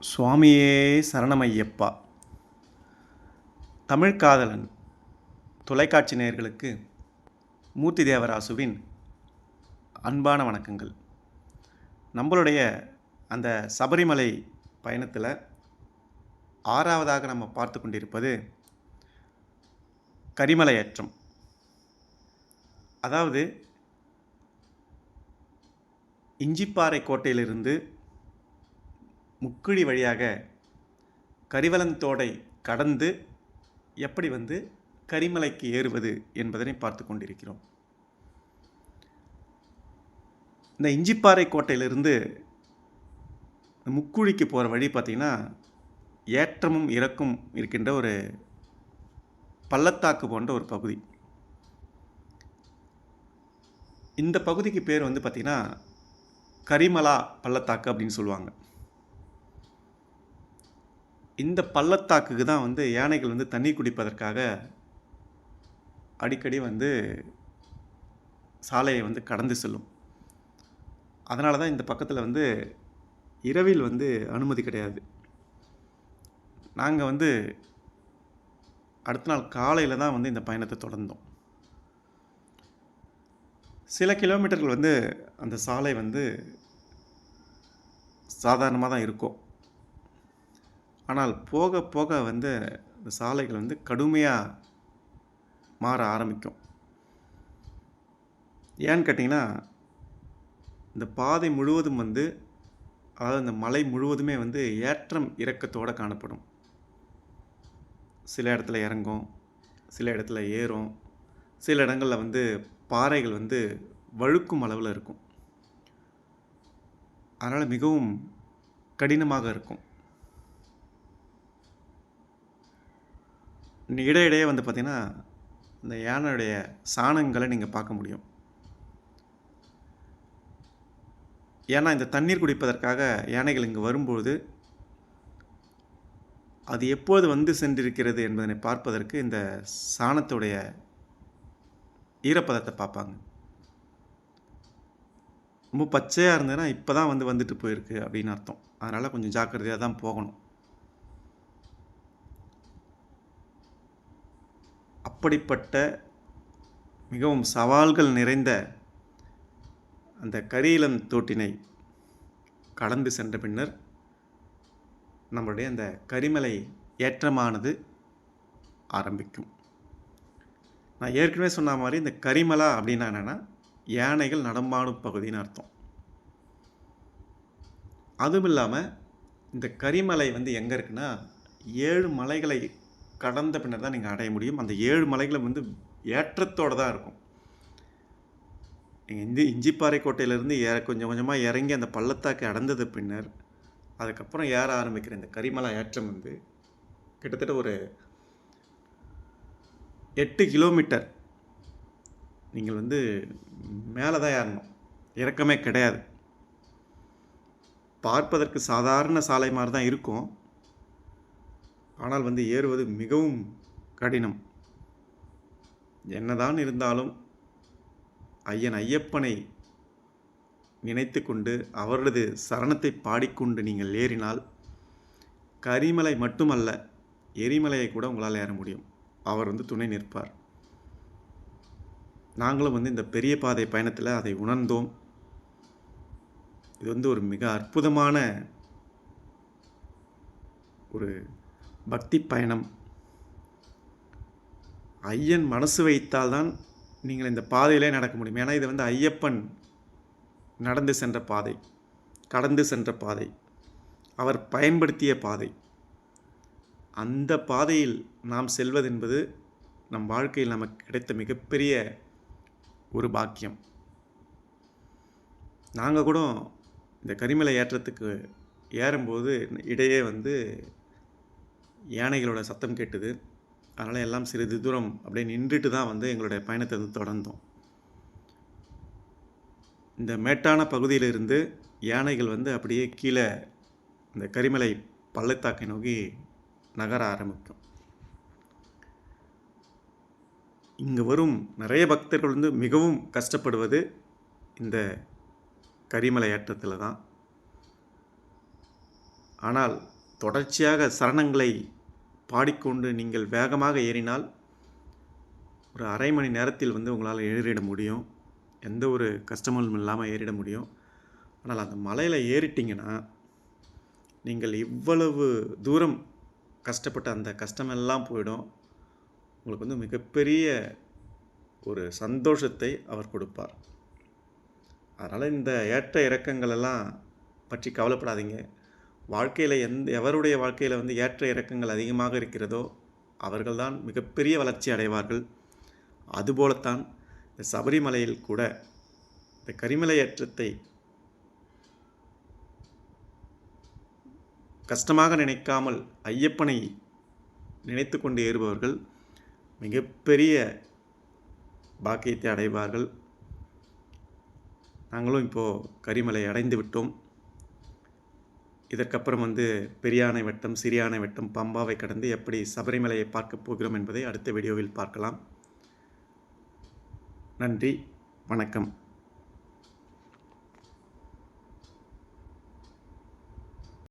சுவாமியே சரணமையப்பா. தமிழ் காதலன் தொலைக்காட்சி நேயர்களுக்கு மூர்த்தி தேவராசுவின் அன்பான வணக்கங்கள். நம்மளுடைய அந்த சபரிமலை பயணத்தில் ஆறாவதாக நம்ம பார்த்து கொண்டிருப்பது கரிமலையேற்றம். அதாவது இஞ்சிப்பாறை கோட்டையிலிருந்து முக்குழி வழியாக கரிவலந்தோடை கடந்து எப்படி வந்து கரிமலைக்கு ஏறுவது என்பதனை பார்த்து கொண்டிருக்கிறோம். இந்த இஞ்சிப்பாறை கோட்டையிலிருந்து முக்குழிக்கு போகிற வழி பார்த்திங்கன்னா ஏற்றமும் இறக்கும் இருக்கின்ற ஒரு பள்ளத்தாக்கு போன்ற ஒரு பகுதி. இந்த பகுதிக்கு பேர் வந்து பார்த்திங்கன்னா கரிமலா பள்ளத்தாக்கு அப்படின்னு சொல்லுவாங்க. இந்த பள்ளத்தாக்குக்கு தான் வந்து யானைகள் வந்து தண்ணி குடிப்பதற்காக அடிக்கடி வந்து சாலையை வந்து கடந்து செல்லும். அதனால தான் இந்த பக்கத்தில் வந்து இரவில் வந்து அனுமதி கிடையாது. நாங்கள் வந்து அடுத்த நாள் காலையில் தான் வந்து இந்த பயணத்தை தொடர்ந்தோம். சில கிலோமீட்டர்கள் வந்து அந்த சாலை வந்து சாதாரணமாக தான் இருக்கும். ஆனால் போக போக வந்து இந்த சாலைகள் வந்து கடுமையாக மாற ஆரம்பிக்கும். ஏன்னு கேட்டிங்கன்னா இந்த பாதை முழுவதும் வந்து அதாவது இந்த மலை முழுவதுமே வந்து ஏற்றம் இறக்கத்தோடு காணப்படும். சில இடத்துல இறங்கும் சில இடத்துல ஏறும். சில இடங்களில் வந்து பாறைகள் வந்து வழுக்கும் அளவில் இருக்கும். அதனால் மிகவும் கடினமாக இருக்கும். இடையிடையே வந்து பார்த்திங்கன்னா இந்த யானையுடைய சாணங்களை நீங்கள் பார்க்க முடியும். ஏன்னா இந்த தண்ணீர் குடிப்பதற்காக யானைகள் இங்கு வரும்பொழுது அது எப்போது வந்து சென்றிருக்கிறது என்பதனை பார்ப்பதற்கு இந்த சாணத்துடைய ஈரப்பதத்தை பார்ப்பாங்க. ரொம்ப பச்சையாக இருந்ததுன்னா இப்போ தான் வந்து வந்துட்டு போயிருக்கு அப்படின்னு அர்த்தம். அதனால் கொஞ்சம் ஜாக்கிரதையாக தான் போகணும். அப்படிப்பட்ட மிகவும் சவால்கள் நிறைந்த அந்த கரியலம் தோட்டினை கடந்து சென்ற பின்னர் நம்மளுடைய அந்த கரிமலை ஏற்றமானது ஆரம்பிக்கும். நான் ஏற்கனவே சொன்ன மாதிரி இந்த கரிமலா அப்படின்னா என்னென்னா யானைகள் நடமாடும் பகுதின்னு அர்த்தம். அதுவும் இல்லாமல் இந்த கரிமலை வந்து எங்கே இருக்குன்னா ஏழு மலைகளை கடந்த பின்னர் தான் நீங்கள் அடைய முடியும். அந்த ஏழு மலைகளும் வந்து ஏற்றத்தோடு தான் இருக்கும். நீங்கள் இந்த இஞ்சிப்பாறை கோட்டையிலேருந்து ஏற கொஞ்சம் கொஞ்சமாக இறங்கி அந்த பள்ளத்தாக்கை அடைந்தது பின்னர் அதுக்கப்புறம் ஏற ஆரம்பிக்கிற இந்த கரிமலை ஏற்றம் வந்து கிட்டத்தட்ட ஒரு எட்டு கிலோமீட்டர் நீங்கள் வந்து மேலே தான் ஏறணும். இறக்கமே கிடையாது. பார்ப்பதற்கு சாதாரண சாலை மாதிரி தான் இருக்கும். ஆனால் வந்து ஏறுவது மிகவும் கடினம். என்னதான் இருந்தாலும் ஐயன் ஐயப்பனை நினைத்து கொண்டு அவரது சரணத்தை பாடிக்கொண்டு நீங்கள் ஏறினால் கரிமலை மட்டுமல்ல எரிமலையை கூட உங்களால் ஏற முடியும். அவர் வந்து துணை நிற்பார். நாங்களும் வந்து இந்த பெரிய பாதை பயணத்தில் அதை உணர்ந்தோம். இது வந்து ஒரு மிக அற்புதமான ஒரு பக்தி பயணம். ஐயன் மனசு வைத்தால்தான் நீங்கள் இந்த பாதையிலே நடக்க முடியும். ஏன்னா இது வந்து ஐயப்பன் நடந்து சென்ற பாதை கடந்து சென்ற பாதை அவர் பயன்படுத்திய பாதை. அந்த பாதையில் நாம் செல்வதென்பது நம் வாழ்க்கையில் நமக்கு கிடைத்த மிகப்பெரிய ஒரு பாக்கியம். நாங்கள் கூட இந்த கரிமலை ஏற்றத்துக்கு ஏறும்போது இடையே வந்து யானைகளோட சத்தம் கேட்டுது. அதனால் எல்லாம் சிறிது தூரம் அப்படியே நின்றுட்டு தான் வந்து எங்களுடைய பயணத்தை வந்து தொடர்ந்தோம். இந்த மேட்டான பகுதியிலிருந்து யானைகள் வந்து அப்படியே கீழே இந்த கரிமலை பள்ளத்தாக்கை நோக்கி நகர ஆரம்பிக்கும். இங்கே வரும் நிறைய பக்தர்கள் வந்து மிகவும் கஷ்டப்படுவது இந்த கரிமலை ஏற்றத்தில் தான். ஆனால் தொடர்ச்சியாக சரணங்களை பாடிக்கொண்டு நீங்கள் வேகமாக ஏறினால் ஒரு அரை மணி நேரத்தில் வந்து உங்களால் ஏறிட முடியும். எந்த ஒரு கஷ்டமும் இல்லாமல் ஏறிட முடியும். ஆனால் அந்த மலையில் ஏறிட்டிங்கன்னா நீங்கள் இவ்வளவு தூரம் கஷ்டப்பட்ட அந்த கஷ்டமெல்லாம் போயிடும். உங்களுக்கு வந்து மிகப்பெரிய ஒரு சந்தோஷத்தை அவர் கொடுப்பார். அதனால் இந்த ஏற்ற இறக்கங்களெல்லாம் பற்றி கவலைப்படாதீங்க. வாழ்க்கையில் எந்த எவருடைய வாழ்க்கையில் வந்து ஏற்ற இறக்கங்கள் அதிகமாக இருக்கிறதோ அவர்கள்தான் மிகப்பெரிய வளர்ச்சி அடைவார்கள். அதுபோலத்தான் இந்த சபரிமலையில் கூட இந்த கரிமலை ஏற்றத்தை கஷ்டமாக நினைக்காமல் ஐயப்பனை நினைத்து கொண்டு ஏறுபவர்கள் மிகப்பெரிய பாக்கியத்தை அடைவார்கள். நாங்களும் இப்போது கரிமலை அடைந்து விட்டோம். இதற்கப்புறம் வந்து பெரியானை வட்டம் சிறியானை வட்டம் பம்பாவை கடந்து எப்படி சபரிமலையை பார்க்க போகிறோம் என்பதை அடுத்த வீடியோவில் பார்க்கலாம். நன்றி வணக்கம்.